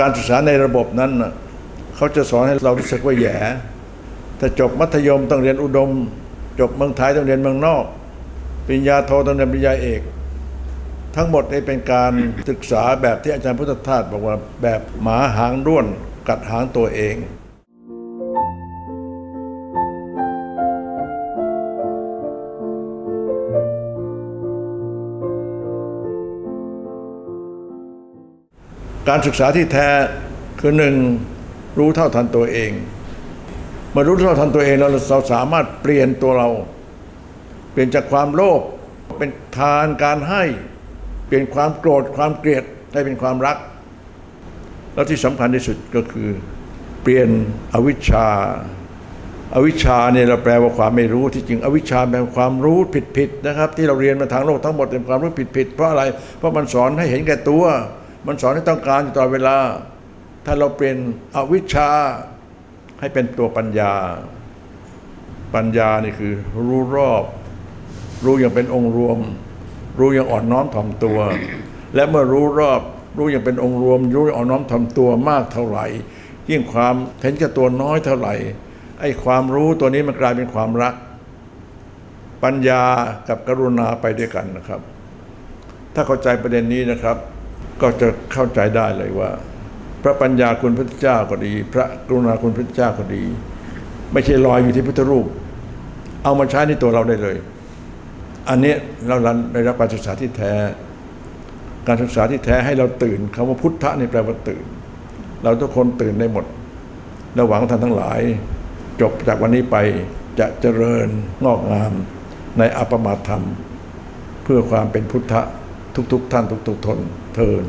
การศึกษาในระบบนั้นเขาจะสอนให้เรารู้สึกว่าแย่ถ้าจบมัธยมต้องเรียนอุดม จบเมืองไทยต้องเรียนเมืองนอกปริญญาโทต้องเรียนปริญญาเอก ทั้งหมดนี้เป็นการศึกษาแบบที่อาจารย์พุทธทาสบอกว่าแบบหมาหางด้วนกัดหางตัวเอง การศึกษาที่แท้คือหนึ่งรู้เท่าทันตัวเอง เมื่อรู้เท่าทันตัวเองแล้วเราสามารถเปลี่ยนตัวเรา เปลี่ยนจากความโลภเป็นทานการให้ เปลี่ยนความโกรธความเกลียดให้เป็นความรัก แล้วที่สำคัญที่สุดก็คือ เปลี่ยนอวิชชาอวิชชาเนี่ยเราแปลว่าความไม่รู้ที่จริง อวิชชาแปลความรู้ผิดๆนะครับ ที่เราเรียนมาทางโลกทั้งหมดเป็นความรู้ผิดๆเพราะอะไรเพราะมันสอนให้เห็นแก่ตัว มันสอนให้ต้องการอยู่ตลอดเวลา ถ้าเราเปลี่ยนอวิชชาให้เป็นตัวปัญญา ปัญญานี่คือ รู้รอบ รู้อย่างเป็นองค์รวม รู้อย่างอ่อนน้อมถ่อมตัว และเมื่อรู้รอบ รู้อย่างเป็นองค์รวม รู้อย่างอ่อนน้อมถ่อมตัวมากเท่าไหร่ ยิ่งความเห็นแก่ตัวน้อยเท่าไหร่ไอ้ความรู้ตัวนี้มันกลายเป็นความรัก ปัญญากับกรุณาไปด้วยกันนะครับ ถ้าเข้าใจประเด็นนี้นะครับ ก็จะเข้าใจได้เลยว่า พระปัญญาคุณพระเจ้าก็ดี พระกรุณาคุณพระเจ้าก็ดี ไม่ใช่ลอยอยู่ที่พุทธรูป เอามาใช้ในตัวเราได้เลย อันนี้เราได้รับการศึกษาที่แท้ การศึกษาที่แท้ให้เราตื่นคำว่าพุทธะนี่แปลว่าตื่น เราทุกคนตื่นได้หมดและหวังท่านทั้งหลาย จบจากวันนี้ไปจะเจริญงอกงามในอัปมาธรรม เพื่อความเป็นพุทธะ ทุก ๆ ท่านทุก ๆ ทนเพลิน